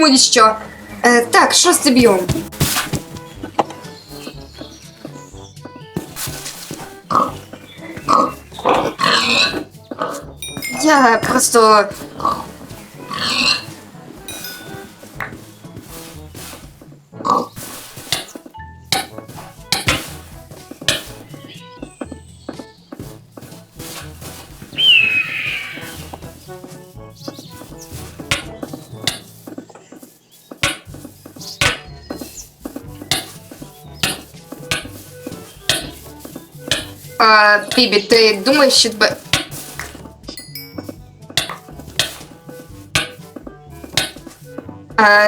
думаю, що. Е, так, шостий біом. Я просто. А, Фібі, ти думаєш, що тебе. А,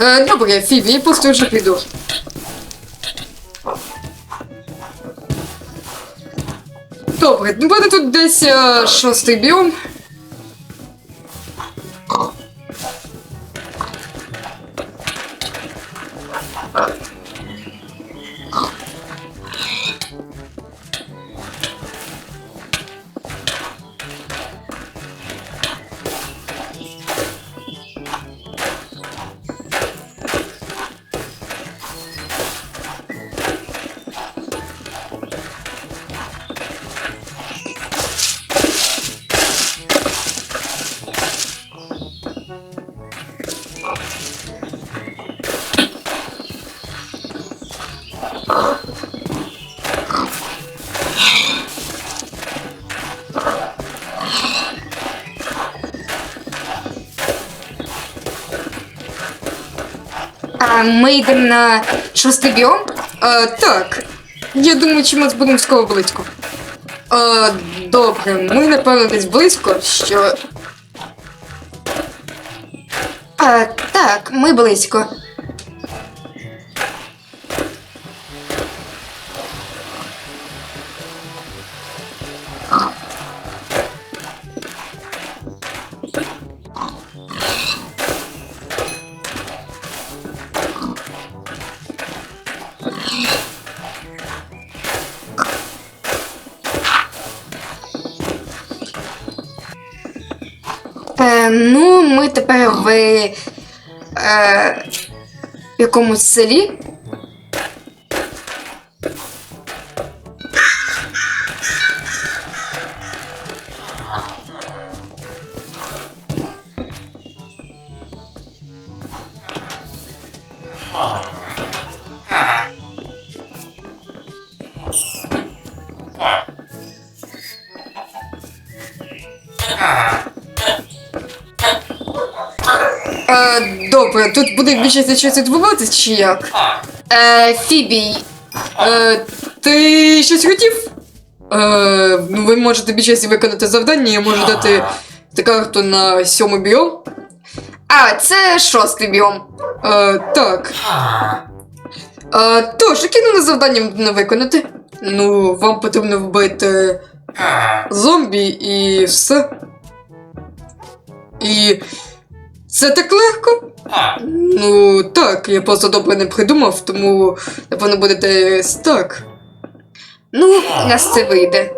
е, добре, Фібі, я просто вже піду. Добре, буде тут десь е, шостий біом. А ми йдемо на шостий біом? А, так. Я думаю, чи ми будемо скоро близько. А, добре, ми напевно десь близько, що. А, так, ми близько. Ну, ми тепер в е, якомусь селі. Е, добре, тут буде більше щось відбуватись чи як? Е, Фібі, е, ти щось хотів? Е, ну, ви можете більше виконати завдання, я можу дати карту на сьомий біом. А, це шостий біом. Е, так. Е, тож, яке на завдання не виконати? Ну, вам потрібно вбити зомбі і все. І це так легко? Ну, так, я просто добре не придумав, тому напевно буде десь так. Ну, у нас це вийде.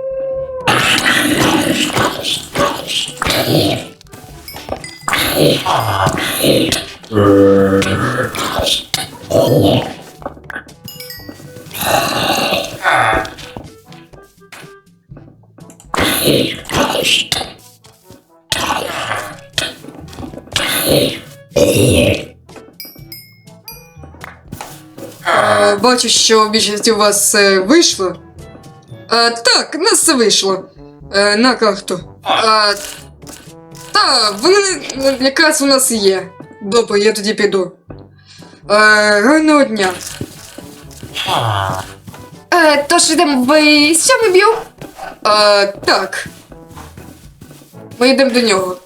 Е, бачу, що більшість у вас е, вийшло. Е, так, у нас все вийшло. Е, на карту. Е, та, вони якраз у нас є. Добре, я тоді піду. Е, гарного дня. Е, тож йдемо в сьомий біо? Е, так. Ми йдемо до нього.